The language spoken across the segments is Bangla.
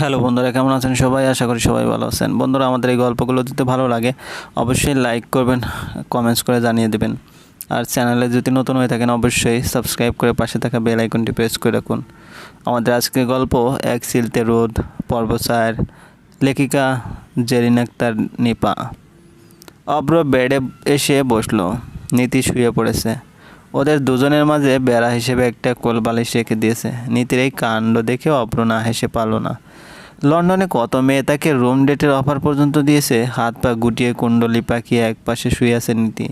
হ্যালো বন্ধুরা, কেমন আছেন সবাই? আশা করি সবাই ভালো আছেন। বন্ধুরা, আমাদের এই গল্পগুলো দিতে ভালো লাগে, অবশ্যই লাইক করবেন কমেন্টস করে জানিয়ে দেবেন। আর চ্যানেলে যদি নতুন হয়ে থাকেন, অবশ্যই সাবস্ক্রাইব করে পাশে থাকা বেল আইকনটি প্রেস করে রাখুন। আমাদের আজকের গল্প, এক সিলতে রোদ, পর্বসায়ের লেখিকা জেরিন আক্তার নিপা। অব্র বেডে এসে বসল, নীতি শুয়ে পড়েছে। ওদের দুজনের মাঝে বেড়া হিসেবে একটা কোলবালিশ রেখে দিয়েছে। নীতির এই কাণ্ড দেখে অব্র না হেসে পারল না। লন্ডনে কত মেয়ে তাকে রুম ডেটের অফার পর্যন্ত দিয়েছে? হাত পা গুটিয়ে কুণ্ডলি পাকিয়ে এক পাশে শুয়ে আছে নীতি।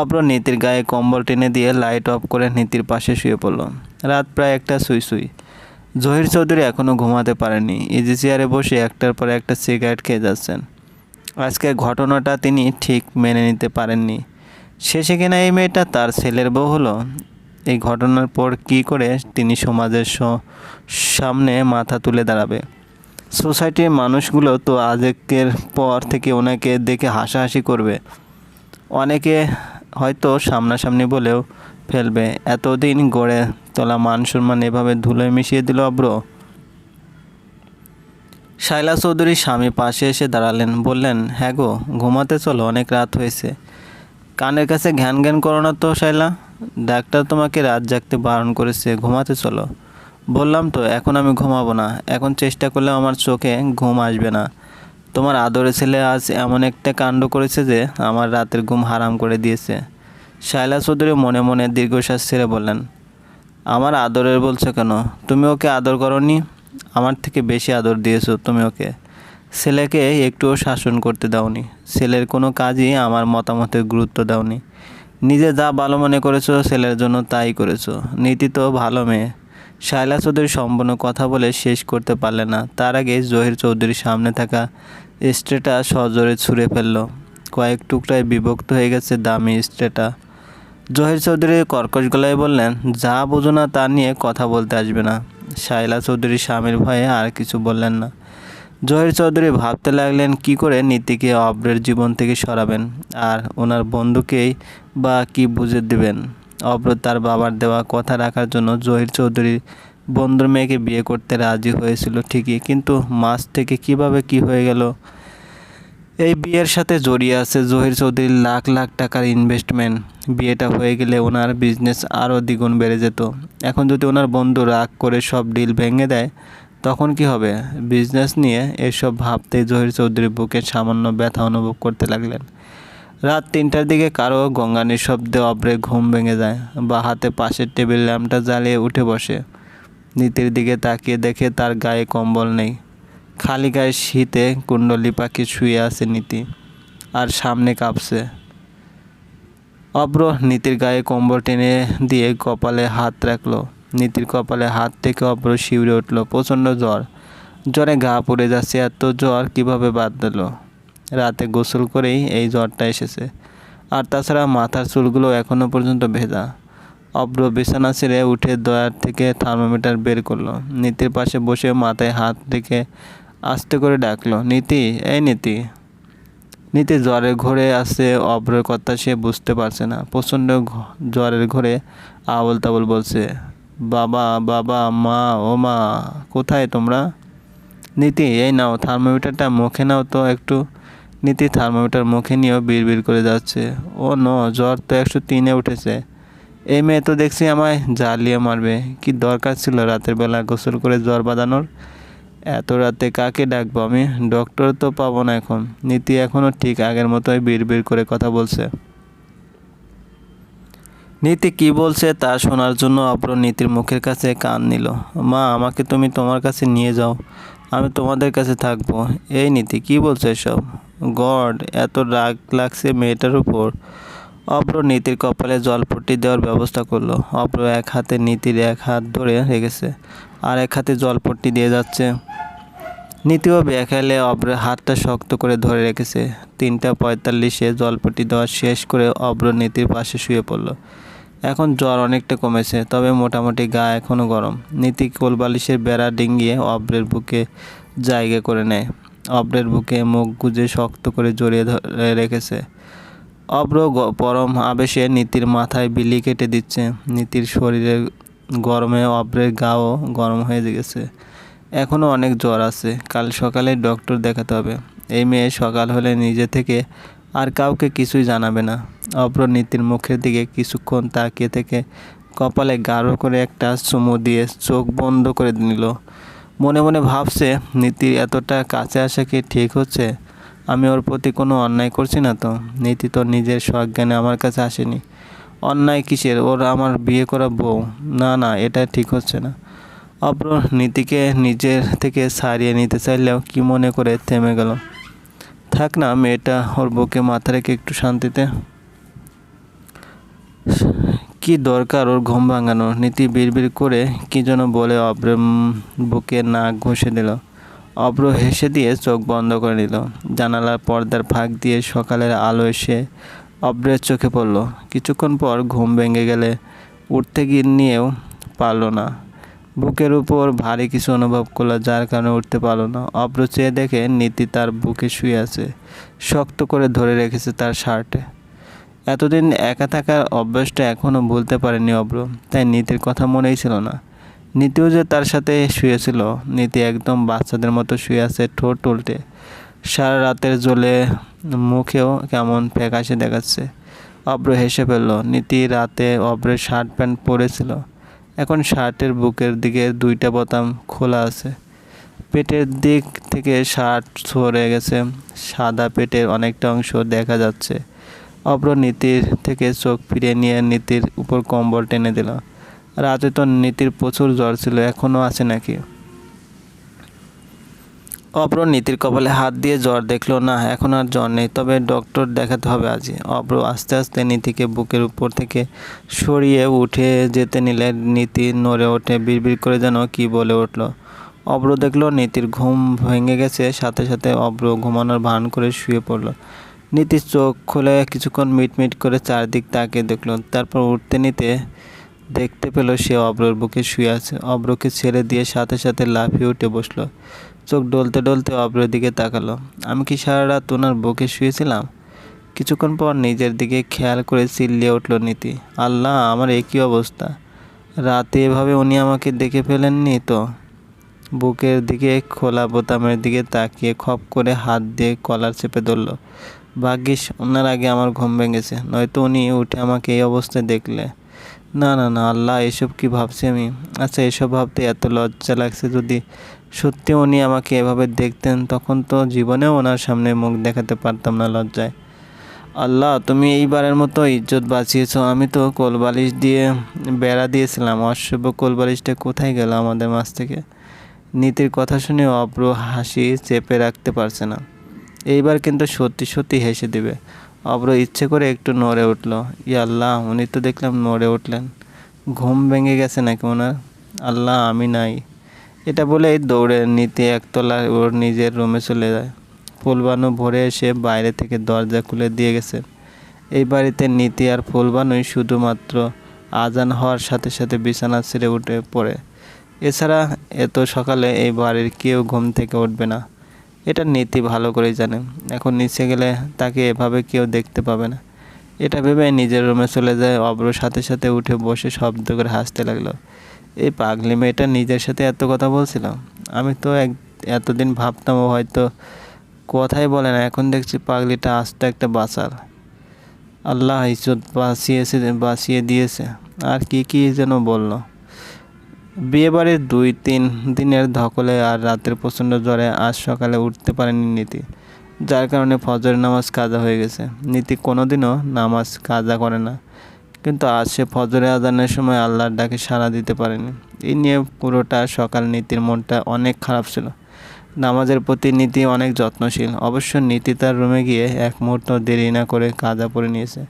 অপর নীতির গায়ে কম্বল টেনে দিয়ে লাইট অফ করে নীতির পাশে শুয়ে পড়ল। রাত প্রায় একটা সুই সুই। জহির চৌধুরী এখনও ঘুমাতে পারেনি ইজি চেয়ারে বসে একটার পর একটা সিগারেট খেয়ে যাচ্ছেন। আজকের ঘটনাটা তিনি ঠিক মেনে নিতে পারেননি। শেষে কিনা এই মেয়েটা তার ছেলের বউ হলো। এই ঘটনার পর কি করে তিনি সমাজের সামনে মাথা তুলে দাঁড়াবে? সোসাইটির মানুষগুলো তো আজকের পর থেকে ওনাকে দেখে হাসাহাসি করবে। অনেকে হয়তো সামনাসামনি বলেও ফেলবে, এতদিন গড়ে তোলা মান সম্মান এভাবে ধুলোয় মিশিয়ে দিল অব্র? শাইলা চৌধুরীর স্বামী পাশে এসে দাঁড়ালেন, বললেন হ্যাঁ গো, ঘুমাতে চলো, অনেক রাত হয়েছে। কানের কাছে ঘ্যান ঘ্যান করো না তো শাইলা ডাক্তার তোমাকে রাত জাগতে বারণ করেছে, ঘুমাতে চলো। বললাম তো, এখন আমি ঘুমাবো না। এখন চেষ্টা করলে আমার চোখে ঘুম আসবে না। তোমার আদরে ছেলে আজ এমন একটা কাণ্ড করেছে যে আমার রাতের ঘুম হারাম করে দিয়েছে। শাইলা চৌধুরী মনে মনে দীর্ঘশ্বাস ছেড়ে বললেন, আমার আদরের বলছো কেন? তুমি ওকে আদর করনি? আমার থেকে বেশি আদর দিয়েছ তুমি ওকে। ছেলেকে একটুও শাসন করতে দাওনি। ছেলের কোনো কাজই আমার মতামতের গুরুত্ব দাওনি। নিজে যা ভালো মনে করেছ ছেলের জন্য তাই করেছ। নীতি তো ভালো মেয়ে। শায়লা চৌধুরী সম্পূর্ণ কথা বলে শেষ করতে পারলে না। তার আগে জহির চৌধুরীর সামনে থাকা স্ট্রেটা সজোরে ছুঁড়ে ফেলল। কয়েক টুকরায় বিভক্ত হয়ে গেছে দামি স্ট্রেটা জহির চৌধুরী কর্কশ গলায় বললেন, যা বোঝো না তা নিয়ে কথা বলতে আসবে না। শায়লা চৌধুরী স্বামীর ভয়ে আর কিছু বললেন না। জহির চৌধুরী ভাবতে লাগলেন, কি করে নীতিকে অব্রের জীবন থেকে সরাবেন? আর ওনার বন্ধুকেই বা কি বুঝে দেবেন? অব্র তার বাবার দেওয়া কথা রাখার জন্য জহির চৌধুরী বন্ধুর মেয়েকে বিয়ে করতে রাজি হয়েছিল ঠিকই, কিন্তু মাস থেকে কীভাবে কি হয়ে গেল? এই বিয়ের সাথে জড়িয়ে আছে জহির চৌধুরীর লাখ লাখ টাকার ইনভেস্টমেন্ট বিয়েটা হয়ে গেলে ওনার বিজনেস আরও দ্বিগুণ বেড়ে যেত। এখন যদি ওনার বন্ধু রাগ করে সব ডিল ভেঙে দেয়, তখন কি হবে? বিজনেস নিয়ে এসব ভাবতেই জহির চৌধুরী বুকে সামান্য ব্যথা অনুভব করতে লাগলেন। রাত তিনটার দিকে কারও গঙ্গানির শব্দে অব্রে ঘুম ভেঙে যায় বা হাতে পাশের টেবিল ল্যাম্পটা জ্বালিয়ে উঠে বসে। নীতির দিকে তাকিয়ে দেখে তার গায়ে কম্বল নেই। খালি গায়ে শীতে কুণ্ডলি পাখি শুয়ে আছে নীতি, আর সামনে কাঁপছে। অব্র নীতির গায়ে কম্বল টেনে দিয়ে কপালে হাত রাখল। নীতির কপালে হাত থেকে অব্র শিউরে উঠল। প্রচণ্ড জ্বর। জ্বরে গা পড়ে যাচ্ছে, এত জ্বর কীভাবে বাদ দিল? রাতে গোসল করেই এই জ্বরটা এসেছে। আর তাছাড়া মাথার চুলগুলো এখনও পর্যন্ত ভেজা। অব্র বিছানা ছেড়ে উঠে দয়ার থেকে থার্মোমিটার বের করল। নীতির পাশে বসে মাথায় হাত রেখে আস্তে করে ডাকলো, নীতি, এই নীতি। নীতি জ্বরের ঘোরে আসছে, অব্রের কথা সে বুঝতে পারছে না। প্রচণ্ড জ্বরের ঘোরে আবল তাবল বলছে, বাবা বাবা, মা, ও মা, কোথায় তোমরা? নীতি, এই নাও, থার্মোমিটারটা মুখে নাও তো একটু। নীতি থার্মোমিটার মুখে নিয়েও বিড়বিড় করে যাচ্ছে। ও নো, জ্বর তো একশো তিনে উঠেছে। এই মেয়ে তো দেখছি আমায় জ্বালিয়ে মারবে। কি দরকার ছিল রাতের বেলা গোসল করে জ্বর বাঁধানোর? এত রাতে কাকে ডাকবো আমি? ডক্টর তো পাবো না এখন। নীতি এখনও ঠিক আগের মতোই বিড়বিড় করে কথা বলছে। নীতি কি বলছে তা শোনার জন্য অপর নীতির মুখের কাছে কান নিল। মা, আমাকে তুমি তোমার কাছে নিয়ে যাও। আমি তোমাদের কাছে থাকব। এই নীতি, কি বলছে এসব? গড, এত রাগ লাগছে মেয়েটার উপর। অপ্র নীতির কপালে জলপট্টি দেওয়ার ব্যবস্থা করল। অপ্র এক হাতে নীতির এক হাত ধরে রেখেছে, আর এক হাতে জলপট্টি দিয়ে যাচ্ছে। নীতিও বেখালে অব্রের হাতটা শক্ত করে ধরে রেখেছে। তিনটা পঁয়তাল্লিশে জলপট্টি দেওয়া শেষ করে অব্র নীতির পাশে শুয়ে পড়ল। এখন জ্বর অনেকটা কমেছে, তবে মোটামুটি গা এখনও গরম। নীতি কোলবালিশের বেড়া ডিঙ্গিয়ে অব্রের বুকে জায়গা করে নেয়। অব্রের বুকে মুখ গুজে শক্ত করে জড়িয়ে ধরে রেখেছে। অব্র পরম আবেশে নীতির মাথায় বিলি কেটে দিচ্ছে। নীতির শরীরের গরমে অব্রের গাও গরম হয়ে গেছে। এখনও অনেক জ্বর আছে। কাল সকালে ডক্টর দেখাতে হবে। এই মেয়ে সকাল হলে নিজে থেকে আর কাউকে কিছুই জানাবে না। অপ্র নীতির মুখের দিকে কিছুক্ষণ তাকিয়ে থেকে কপালে গাঢ় করে একটা চুমু দিয়ে চোখ বন্ধ করে নিল। মনে মনে ভাবছে নীতির এতটা কাছে আসা কি ঠিক হচ্ছে? আমি ওর প্রতি কোনো অন্যায় করছি না তো? নীতি তো নিজের সজ্ঞানে আমার কাছে আসেনি। অন্যায় কিসের? ওর আমার বিয়ে করা বউ। না না, এটা ঠিক হচ্ছে না। অপ্র নীতিকে নিজের থেকে সারিয়ে নিতে চাইলেও কি মনে করে থেমে গেল? থাক না, মেয়েটা, ওর বুকে মাথা রেখে একটু শান্তিতে কি দরকার ওর ঘুম ভাঙানোর নীতি বিড়বিড় করে কি যেন বলে অব্র বুকে নাক ঘষে দিল। অব্র হেসে দিয়ে চোখ বন্ধ করে নিল। জানালার পর্দার ফাঁক দিয়ে সকালের আলো এসে অব্রের চোখে পড়ল। কিছুক্ষণ পর ঘুম ভেঙে গেলে উঠতে গিয়ে নিয়েও পারল না। বুকের উপর ভারী কিছু অনুভব করল, যার কারণে উঠতে পারল না। অব্র চেয়ে দেখে নীতি তার বুকে শুয়ে আছে। শক্ত করে ধরে রেখেছে তার শার্টে। এতদিন একা থাকার অভ্যাসটা এখনও ভুলতে পারেনি অব্র, তাই নীতির কথা মনেই ছিল না। নীতিও যে তার সাথে শুয়েছিল, নীতি একদম বাচ্চাদের মতো শুয়ে আছে ঠোঁট উল্টে সারা রাতের জলে মুখেও কেমন ফ্যাকাশে দেখাচ্ছে। অব্র হেসে ফেলল, নীতি রাতে অব্রের শার্ট প্যান্ট পরেছিল। এখন শার্টের বুকের দিকে দুইটা বোতাম খোলা আছে। পেটের দিক থেকে শার্ট সরে গেছে, সাদা পেটের অনেকটা অংশ দেখা যাচ্ছে। অব্র নীতির থেকে চোখ ফিরিয়ে নিয়ে নীতির উপর কম্বল টেনে দিল। রাতে তো নীতির প্রচুর জ্বর ছিল, এখনও আছে নাকি? অব্র নীতির কপালে হাত দিয়ে জ্বর দেখল, না, এখন আর জ্বর নেই, তবে ডক্টর দেখাতে হবে আজই অব্র আস্তে আস্তে নীতিকে বুকের উপর থেকে সরিয়ে উঠে যেতে নিলে নীতি নড়ে ওঠে, বিড়বিড় করে যেন কি বলে উঠল। অব্র দেখল নীতির ঘুম ভেঙে গেছে, সাথে সাথে অব্র ঘুমানোর ভান করে শুয়ে পড়ল। নীতির চোখ খুলে কিছুক্ষণ মিটমিট করে চারদিক তাকিয়ে দেখল। তারপর উঠতে নিতে দেখতে পেল সে অব্রর বুকে শুয়ে আছে। অব্রকে ছেড়ে দিয়ে সাথে সাথে লাফিয়ে উঠে বসল। চোখ ডলতে ডলতে অব্রের দিকে তাকালো। আমি কি সারা রাত ওনার বুকে শুয়েছিলাম? কিছুক্ষণ পর নিজের দিকে খেয়াল করে চিল্লিয়ে উঠল নীতি। আল্লাহ, আমার একই অবস্থা। রাতে এভাবে উনি আমাকে দেখে ফেলেননি তো? বুকের দিকে খোলা বোতামের দিকে তাকিয়ে খপ করে হাত দিয়ে কলার চেপে ধরলো। ভাগ্যিস, ওনার আগে আমার ঘুম ভেঙেছে, নয়তো উনি উঠে আমাকে এই অবস্থায় দেখলে। না না না, আল্লাহ, এসব কি ভাবছি আমি? আচ্ছা এসব ভাবতে এত লজ্জা লাগছে যদি সত্যি উনি আমাকে এভাবে দেখতেন, তখন তো জীবনেও ওনার সামনে মুখ দেখাতে পারতাম না লজ্জায়। আল্লাহ, তুমি এইবারের মতো ইজ্জত বাঁচিয়েছ, আমি তো কোলবালিশ দিয়ে বেড়া দিয়েছিলাম অসভ্য কোলবালিশটা কোথায় গেল আমাদের মাছ থেকে? নীতির কথা শুনে অব্র হাসি চেপে রাখতে পারছে না। এইবার কিন্তু সত্যি সত্যি হেসে দিবে। অব্র ইচ্ছে করে একটু নড়ে উঠল। আল্লাহ, উনি তো দেখলাম নড়ে উঠলেন। ঘুম ভেঙে গেছে নাকি ওনার আল্লাহ, আমি নাই। এটা বলেই দৌড়ে নিতে একতলা ওর নিজের রুমে চলে যায়। ফুলবানু ভরে এসে বাইরে থেকে দরজা খুলে দিয়ে গেছে। এই বাড়িতে নীতি আর ফুলবানুই শুধুমাত্র আজান হওয়ার সাথে সাথে বিছানা ছেড়ে উঠে পড়ে। এছাড়া এত সকালে এই বাড়ির কেউ ঘুম থেকে উঠবে না। এটা নীতি ভালো করেই জানে। এখন নিচে গেলে তাকে এভাবে কেউ দেখতে পাবে না। এটা ভেবে নিজের রুমে চলে যায়, অব্র সাথে সাথে উঠে বসে শব্দ করে হাসতে লাগল। এই পাগলি মেয়েটা নিজের সাথে এত কথা বলছিল? আমি তো এক, এতদিন ভাবতাম ও হয়তো কথাই বলে না। এখন দেখছি পাগলিটা আস্তে একটা বাঁচার আল্লাহ ইজ্জত বাঁচিয়েছে, বাঁচিয়ে দিয়েছে। আর কি কি যেন বলল। বিয়েবাড়ির দুই তিন দিনের ধকলে আর রাতের প্রচণ্ড জ্বরে আজ সকালে উঠতে পারেনি নীতি, যার কারণে ফজরের নামাজ কাজা হয়ে গেছে। নীতি কোনোদিনও নামাজ কাজা করে না, কিন্তু আজ সে ফজরে আজানের সময় আল্লাহর ডাকে সাড়া দিতে পারেনি। এই নিয়ে পুরোটা সকাল নীতির মনটা অনেক খারাপ ছিল। নামাজের প্রতি নীতি অনেক যত্নশীল, অবশ্য নীতি তার রুমে গিয়ে এক মুহূর্ত দেরি না করে কাজা পরে নিয়েছে।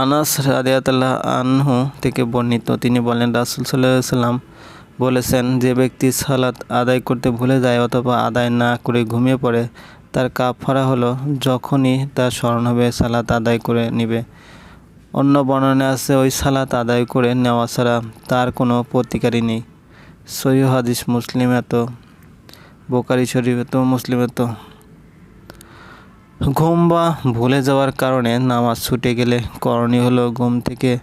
আনাস রাদিয়াতাল্লাহ আনহু থেকে বর্ণিত। তিনি বলেন, রাসুল সাল্লাহ সাল্লাম বলেছেন, যে ব্যক্তি সালাত আদায় করতে ভুলে যায় অথবা আদায় না করে ঘুমিয়ে পড়ে, তার কাফারা হলো যখনই তার স্মরণ হবে সালাত আদায় করে নিবে। অন্য বর্ণনা আছে, ওই সালাত আদায় করে নেওয়া ছাড়া তার কোনো প্রতিকারই নেই। সহি হাদিস মুসলিম এত বোকারি শরীফ এত মুসলিম এত ঘুম বা ভুলে যাওয়ার কারণে নামাজ ছুটে গেলে করণীয় হলো ঘুম থেকে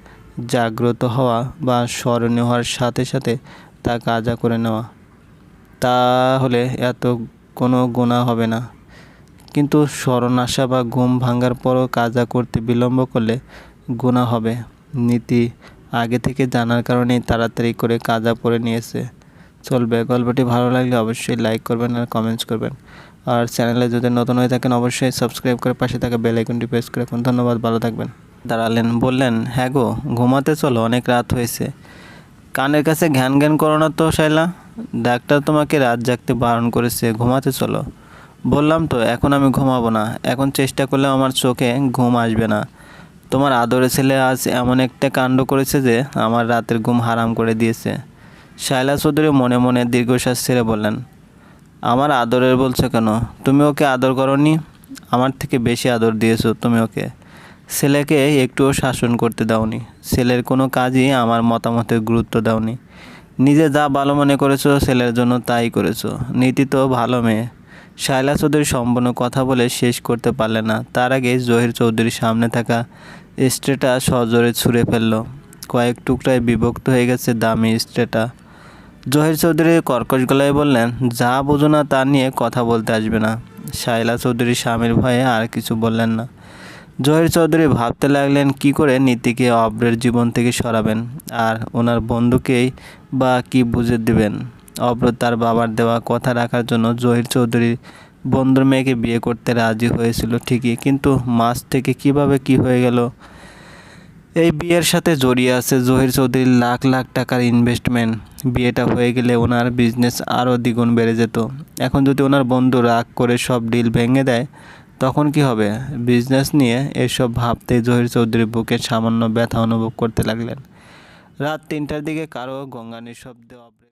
জাগ্রত হওয়া বা স্মরণীয় হওয়ার সাথে সাথে তা কাজা করে নেওয়া। তাহলে এত কোনো গুণা হবে না। কিন্তু স্মরণ আসা বা ঘুম ভাঙার পরও কাজা করতে বিলম্ব করলে গুণা হবে। নীতি আগে থেকে জানার কারণেই তাড়াতাড়ি করে কাজা পরে নিয়েছে। চলবে। গল্পটি ভালো লাগলে অবশ্যই লাইক করবেন আর কমেন্টস করবেন। আর চ্যানেলে যদি নতুন হয়ে থাকেন, অবশ্যই সাবস্ক্রাইব করে পাশে থাকা বেল আইকনটি প্রেস করে রাখুন। ধন্যবাদ, ভালো থাকবেন। দাঁড়ালেন, বললেন হ্যাঁ গো, ঘুমাতে চলো, অনেক রাত হয়েছে। কানের কাছে ঘ্যান ঘ্যান করো না তো, শাইলা। ডাক্তার তোমাকে রাত জাগতে বারণ করেছে, ঘুমাতে চলো। বললাম তো, এখন আমি ঘুমাবো না। এখন চেষ্টা করলে আমার চোখে ঘুম আসবে না। তোমার আদরে ছেলে আজ এমন একটা কাণ্ড করেছে যে, আমার রাতের ঘুম হারাম করে দিয়েছে। শায়লা চৌধুরী মনে মনে দীর্ঘশ্বাস ছেড়ে বললেন আমার আদরের বলছো কেন? তুমি ওকে আদর করনি? আমার থেকে বেশি আদর দিয়েছ তুমি ওকে। ছেলেকে একটুও শাসন করতে দাওনি। ছেলের কোনো কাজই আমার মতামতের গুরুত্ব দাওনি। নিজে যা ভালো মনে করেছ ছেলের জন্য তাই করেছ। নীতি তো ভালো মেয়ে। শায়লা চৌধুরী সম্পূর্ণ কথা বলে শেষ করতে পারলে না। তার আগে জহির চৌধুরীর সামনে থাকা স্ট্রেটা সজোরে ছুঁড়ে ফেলল। কয়েক টুকরায় বিভক্ত হয়ে গেছে দামি স্ট্রেটা জহির চৌধুরী কর্কশ গলায় বললেন, যা বোঝো না তা নিয়ে কথা বলতে আসবে না। শায়লা চৌধুরী স্বামীর ভয়ে আর কিছু বললেন না। জহির চৌধুরী ভাবতে লাগলেন, কি করে নীতিকে অব্রের জীবন থেকে সরাবেন? আর ওনার বন্ধুকেই বা কি বুঝে দেবেন? অব্র তার বাবার দেওয়া কথা রাখার জন্য জহির চৌধুরী বন্ধুর মেয়েকে বিয়ে করতে রাজি হয়েছিল ঠিকই, কিন্তু মাস থেকে কীভাবে কি হয়ে গেল এই বিয়ের সাথে জড়িয়ে আছে জহির চৌধুরীর লাখ লাখ টাকার ইনভেস্টমেন্ট বিয়েটা হয়ে গেলে ওনার বিজনেস আরও দ্বিগুণ বেড়ে যেত। এখন যদি ওনার বন্ধু রাগ করে সব ডিল ভেঙে দেয়, তখন কি হবে? বিজনেস নিয়ে এসব ভাবতে জহির চৌধুরীর বুকে সামান্য ব্যথা অনুভব করতে লাগলেন। রাত তিনটার দিকে কারও গঙ্গানির শব্দে অব্রে